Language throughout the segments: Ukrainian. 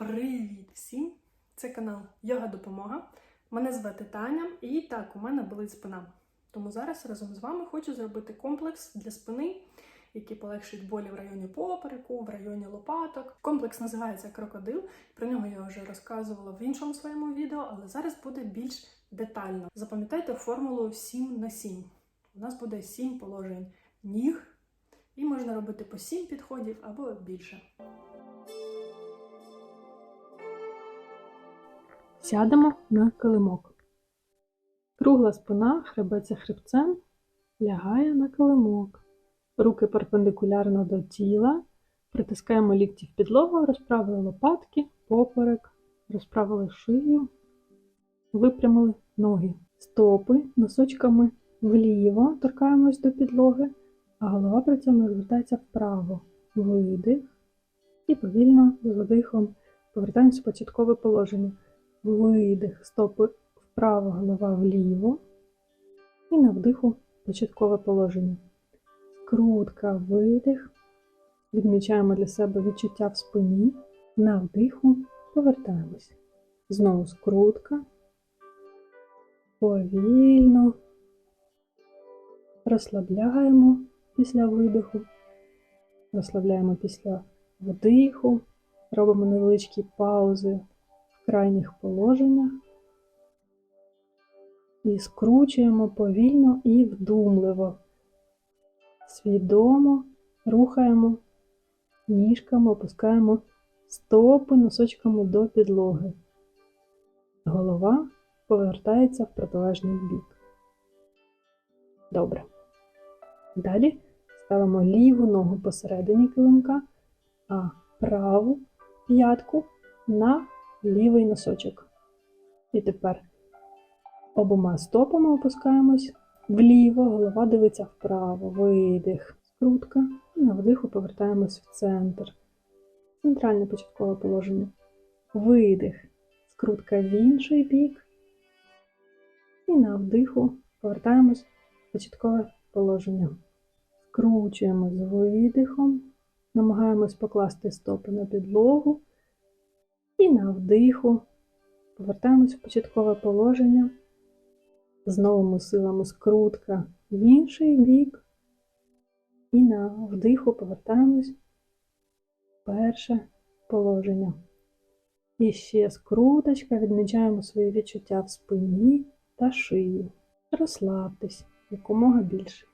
Привіт всім! Це канал Йога Допомога. Мене звати Таня, і так, у мене болить спина. Тому зараз разом з вами хочу зробити комплекс для спини, який полегшить болі в районі попереку, в районі лопаток. Комплекс називається крокодил. Про нього я вже розказувала в іншому своєму відео, але зараз буде більш детально. Запам'ятайте формулу 7 на 7. У нас буде 7 положень ніг, і можна робити по 7 підходів або більше. Сядемо на килимок. Кругла спина, хребець за хребцем, лягає на килимок. Руки перпендикулярно до тіла. Притискаємо лікті в підлогу, розправили лопатки, поперек, розправили шию, випрямили ноги. Стопи носочками вліво торкаємось до підлоги, а голова при цьому розвертається вправо. Видих. І повільно з видихом повертаємося в початкове положення. Видих, стопи вправо, голова вліво. І на вдиху початкове положення. Скрутка, видих. Відмічаємо для себе відчуття в спині. На вдиху повертаємось. Знову скрутка. Повільно. Розслабляємо після видиху. Розслабляємо після вдиху. Робимо невеличкі паузи крайніх положеннях. І скручуємо повільно і вдумливо. Свідомо рухаємо ніжками, опускаємо стопи носочками до підлоги. Голова повертається в протилежний бік. Добре. Далі ставимо ліву ногу посередині килимка, а праву п'ятку на лівий носочок. І тепер обома стопами опускаємось вліво, голова дивиться вправо, видих, скрутка. І на вдиху повертаємось в центр. Центральне початкове положення. Видих, скрутка в інший бік. І на вдиху повертаємось в початкове положення. Скручуємо з видихом, намагаємось покласти стопи на підлогу. І на вдиху повертаємось в початкове положення. З новими силами скрутка в інший бік. І на вдиху повертаємось в перше положення. І ще скруточка, відмічаємо свої відчуття в спині та шиї. Розслабтесь якомога більше.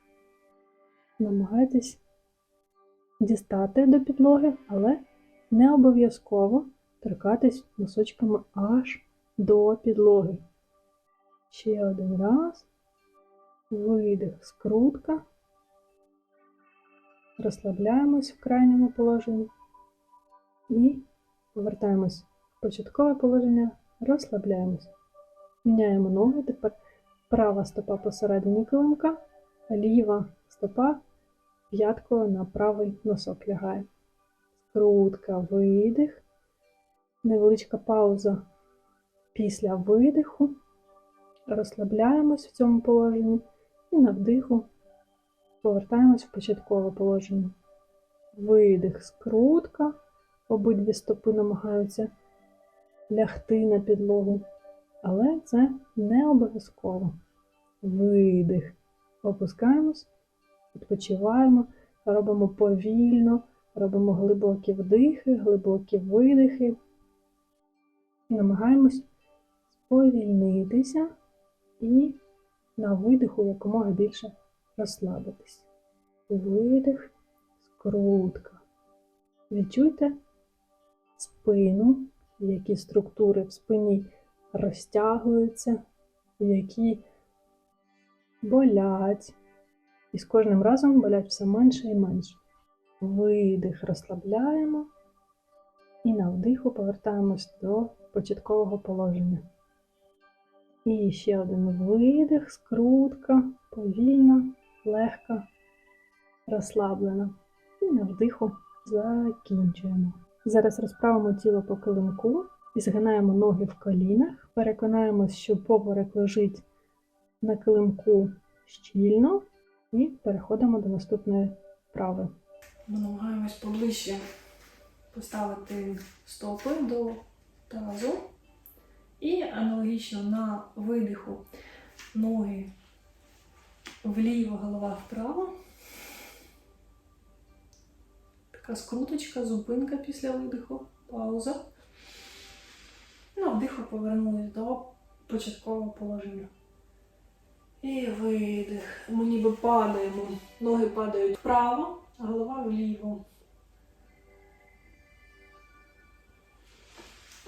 Намагайтесь дістати до підлоги, але не обов'язково торкатись носочками аж до підлоги. Ще один раз. Видих, скрутка. Розслабляємось в крайньому положенні. І повертаємось в початкове положення, розслабляємось. Міняємо ноги. Тепер права стопа посередині килимка, ліва стопа п'яткою на правий носок лягає. Скрутка, видих. Невеличка пауза після видиху. Розслабляємось в цьому положенні і на вдиху повертаємось в початкове положення. Видих, скрутка. Обидві стопи намагаються лягти на підлогу, але це не обов'язково. Видих. Опускаємось, відпочиваємо, робимо повільно, робимо глибокі вдихи, глибокі видихи. Намагаємось сповільнитися і на видиху якомога більше розслабитись. Видих, скрутка. Відчуйте спину, які структури в спині розтягуються, які болять. І з кожним разом болять все менше і менше. Видих, розслабляємо. І на вдиху повертаємось до початкового положення. І ще один видих, скрутка, повільно, легка, розслаблена. І на вдиху закінчуємо. Зараз розправимо тіло по килимку і згинаємо ноги в колінах. Переконаємось, що поперек лежить на килимку щільно, і переходимо до наступної вправи. Ми намагаємось поближче поставити стопи до тазу. І аналогічно на видиху ноги вліво, голова вправо. Така скруточка, зупинка після видиху, пауза. На вдиху повернулись до початкового положення. І видих. Ми ніби падаємо. Ноги падають вправо, голова вліво.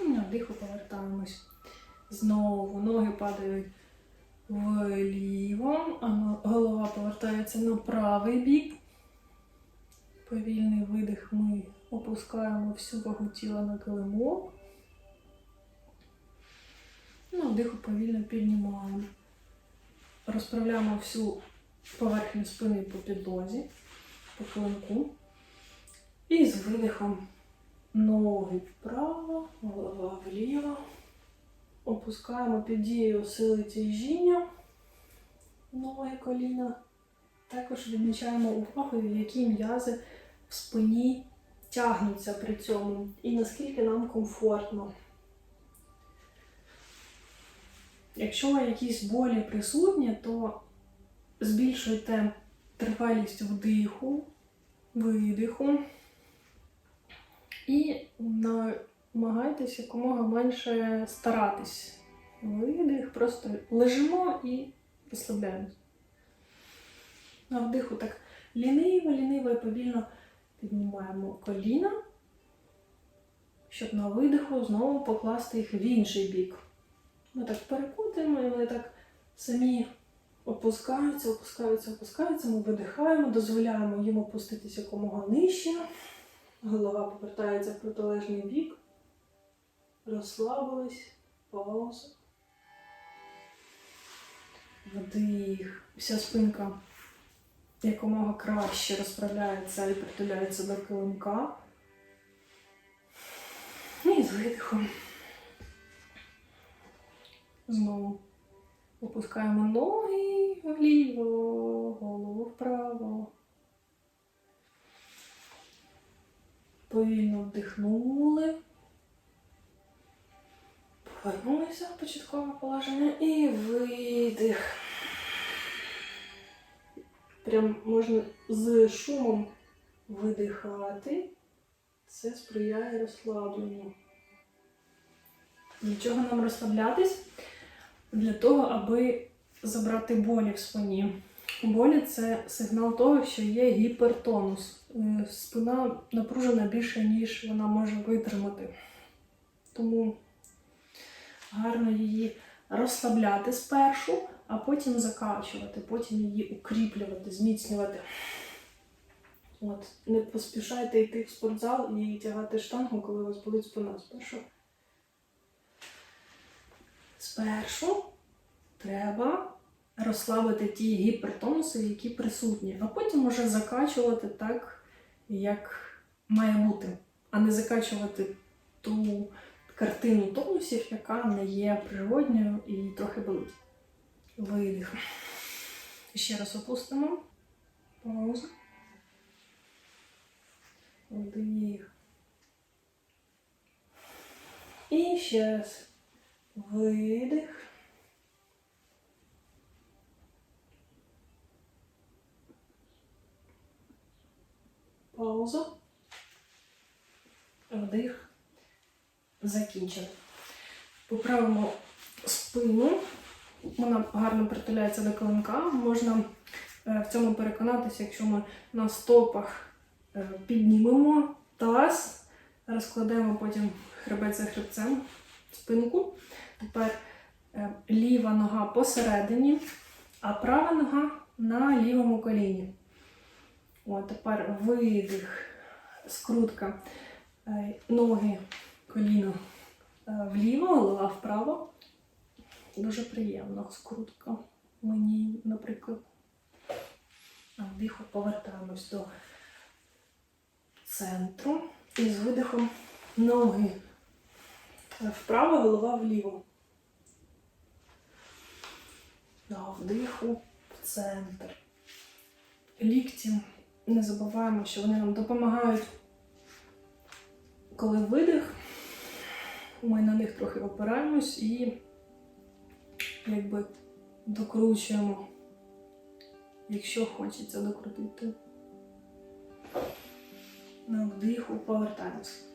На вдиху повертаємось. Знову ноги падають вліво, а голова повертається на правий бік. Повільний видих ми опускаємо всю вагу тіла на килимок. На вдиху повільно піднімаємо. Розправляємо всю поверхню спини по підлозі, по килимку. І з видихом ноги вправо, голова вліво. Опускаємо під дією сили тяжіння ноги коліна. Також відмічаємо увагу, які м'язи в спині тягнуться при цьому і наскільки нам комфортно. Якщо якісь болі присутні, то збільшуйте тривалість вдиху, видиху і намагайтесь якомога менше старатись. Видих, просто лежимо і розслабляємось. На вдиху так ліниво, ліниво і повільно піднімаємо коліна, щоб на видиху знову покласти їх в інший бік. Ми так перекутуємо, і вони так самі опускаються, опускаються, опускаються. Ми видихаємо, дозволяємо їм опуститися якомога нижче. Голова повертається в протилежний бік. Розслабились, пауза. Вдих. Вся спинка якомога краще розправляється і притуляється до килимка. І з видихом. Знову опускаємо ноги вліво, голову вправо. Повільно вдихнули. Повернулися в початкове положення і видих. Прям можна з шумом видихати. Це сприяє розслабленню. Для чого нам розслаблятись? Для того, аби забрати болі в спині. Болі це сигнал того, що є гіпертонус. Е, Спина напружена більше, ніж вона може витримати. Тому гарно її розслабляти спершу, а потім закачувати, потім її укріплювати, зміцнювати. От, не поспішайте йти в спортзал і тягати штангу, коли у вас болить спина спершу. Спершу треба розслабити ті гіпертонуси, які присутні, а потім може закачувати так, як має бути, а не закачувати ту картину тонусів, яка не є природньою і трохи болить. Видих. Ще раз опустимо. Пауза. Вдих. І ще раз. Видих. Пауза. Вдих. Закінчено. Поправимо спину. Вона гарно притуляється до килимка. Можна е, в цьому переконатися, якщо ми на стопах е, піднімемо таз, розкладемо потім хребет за хребцем, спинку. Тепер е, ліва нога посередині, а права нога на лівому коліні. От, тепер видих, скрутка, е, ноги, коліно е, вліво, голова вправо. Дуже приємна скрутка. Мені, наприклад, А вдиху повертаємось до центру. І з видихом ноги вправо, голова вліво. На вдиху в центр. Лікті не забуваємо, що вони нам допомагають коли видих, ми на них трохи опираємось і якби докручуємо, якщо хочеться докрутити. На вдиху повертаємось.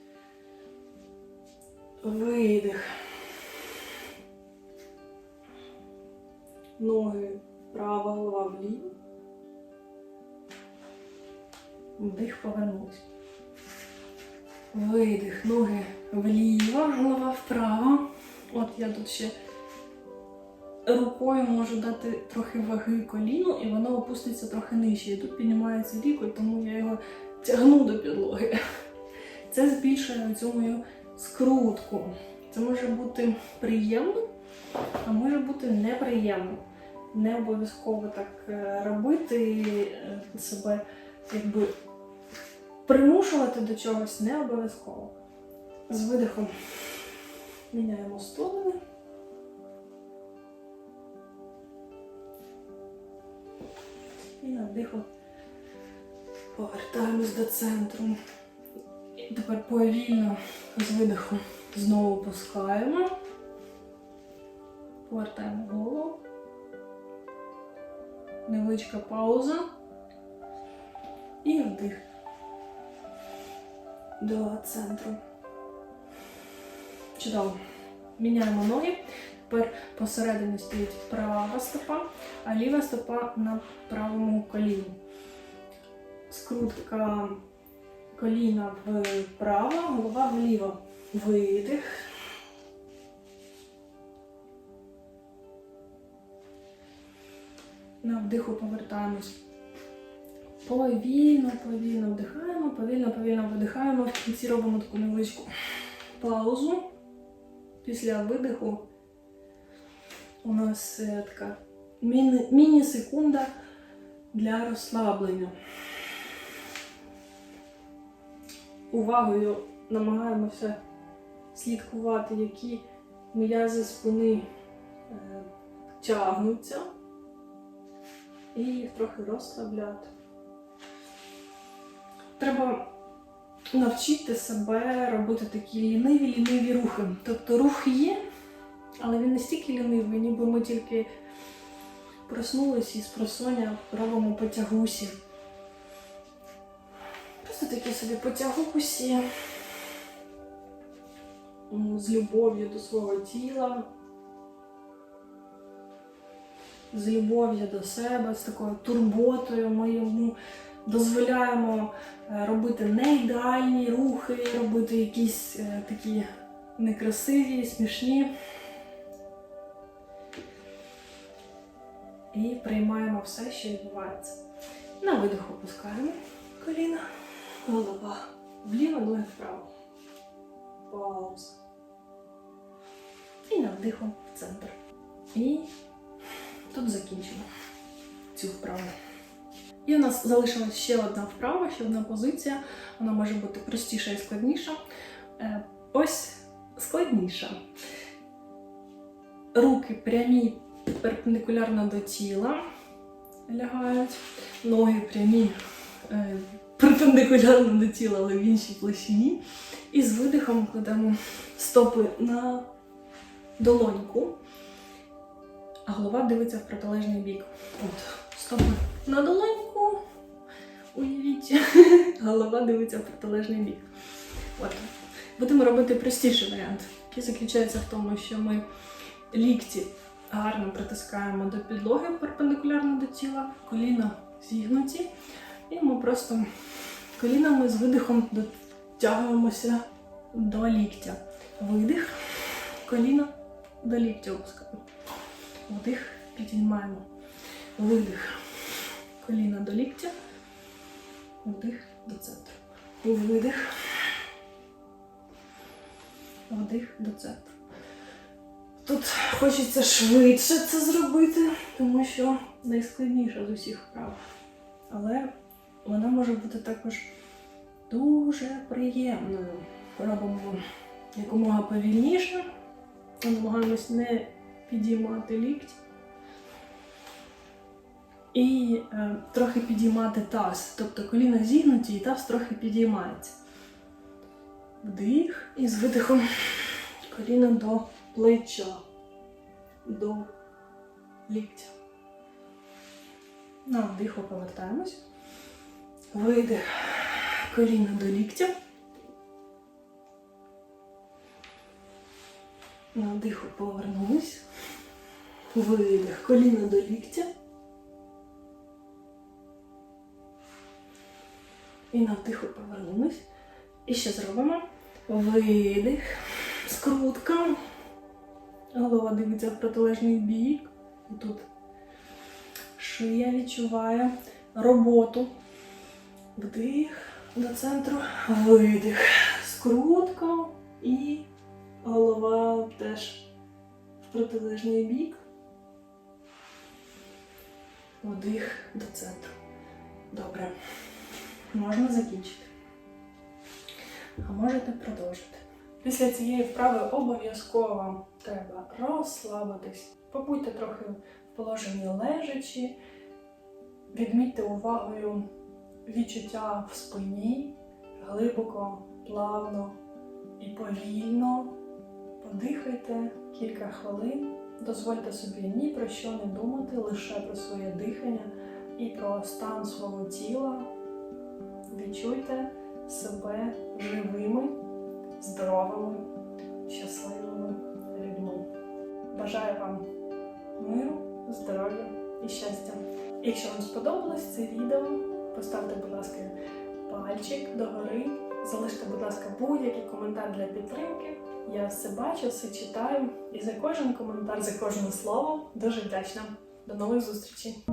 Видих. Ноги вправо, голова вліво. Вдих повернувся. Видих, ноги вліво, голова вправо. От я тут ще рукою можу дати трохи ваги коліну, і воно опуститься трохи нижче. І тут піднімається лікоть, тому я його тягну до підлоги. Це збільшує цю мою скрутку. Це може бути приємно, а може бути неприємно. Не обов'язково так е, робити е, себе, якби примушувати до чогось не обов'язково. З видихом міняємо сторони. І на вдиху повертаємось до центру. І тепер повільно з видиху знову пускаємо. Повертаємо голову. Невеличка пауза. І вдих до центру. Чудово. Міняємо ноги. Тепер посередині стоїть права стопа, а ліва стопа на правому коліні. Скрутка коліна вправо, голова вліво. Видих. На вдиху повертаємось. Повільно, повільно вдихаємо, повільно, повільно видихаємо. В кінці робимо таку невеличку паузу. Після видиху у нас е, така міні- міні-секунда для розслаблення. Увагою намагаємося слідкувати, які м'язи спини е, тягнуться, і їх трохи розслабляти. Треба навчити себе робити такі ліниві ліниві рухи. Тобто рух є, але він настільки лінивий, ніби ми тільки проснулися і з просоння робимо потягусі. Просто такі собі потягусі з любов'ю до свого тіла, з любов'ю до себе, з такою турботою ми йому дозволяємо е, робити не ідеальні рухи, робити якісь е, такі некрасиві, смішні. І приймаємо все, що відбувається. На видиху опускаємо коліна, голова вліво, ноги вправо. Пауза. І на вдиху в центр. І тут закінчимо цю вправу. І у нас залишилась ще одна вправа, ще одна позиція. Вона може бути простіша і складніша. Е, Ось складніша. Руки прямі перпендикулярно до тіла лягають, ноги прямі е, перпендикулярно до тіла, але в іншій площині. І з видихом кладемо стопи на долоньку, а голова дивиться в протилежний бік. От, стопи на долоньку. Уявіть, голова дивиться в протилежний бік. От. Будемо робити простіший варіант, який заключається в тому, що ми лікті гарно притискаємо до підлоги перпендикулярно до тіла, коліна зігнуті, і ми просто колінами з видихом дотягуємося до ліктя. Видих, коліна до ліктя опускаємо. Вдих, підіймаємо. Видих. Коліна до ліктя. Вдих до центру. Видих. Вдих до центру. Тут хочеться швидше це зробити, тому що найскладніша з усіх вправ. Але вона може бути також дуже приємною. Робимо якомога повільніше, намагаємось не підіймати лікті. І е, трохи підіймати таз. Тобто коліна зігнуті і таз трохи підіймається. Вдих і з видихом коліна до плеча, до ліктя. На вдиху повертаємось. Видих коліна до ліктя. На вдиху повернулись. Видих коліна до ліктя. І на вдиху повернулись. І ще зробимо видих, скрутка. Голова дивиться в протилежний бік. Тут шия відчуває роботу. Вдих до центру, видих, скрутка і голова теж в протилежний бік. Вдих до центру. Добре. Можна закінчити. А можете продовжити. Після цієї вправи обов'язково треба розслабитись. Побудьте трохи в положенні лежачі, відмітьте увагою відчуття в спині, глибоко, плавно і повільно. Подихайте кілька хвилин, дозвольте собі ні про що не думати, лише про своє дихання і про стан свого тіла. Відчуйте себе живими, здоровими, щасливими людьми. Бажаю вам миру, здоров'я і щастя. Якщо вам сподобалось це відео, поставте, будь ласка, пальчик догори, залиште, будь ласка, будь-який коментар для підтримки. Я все бачу, все читаю. І за кожен коментар, за кожне слово дуже вдячна. До нових зустрічей!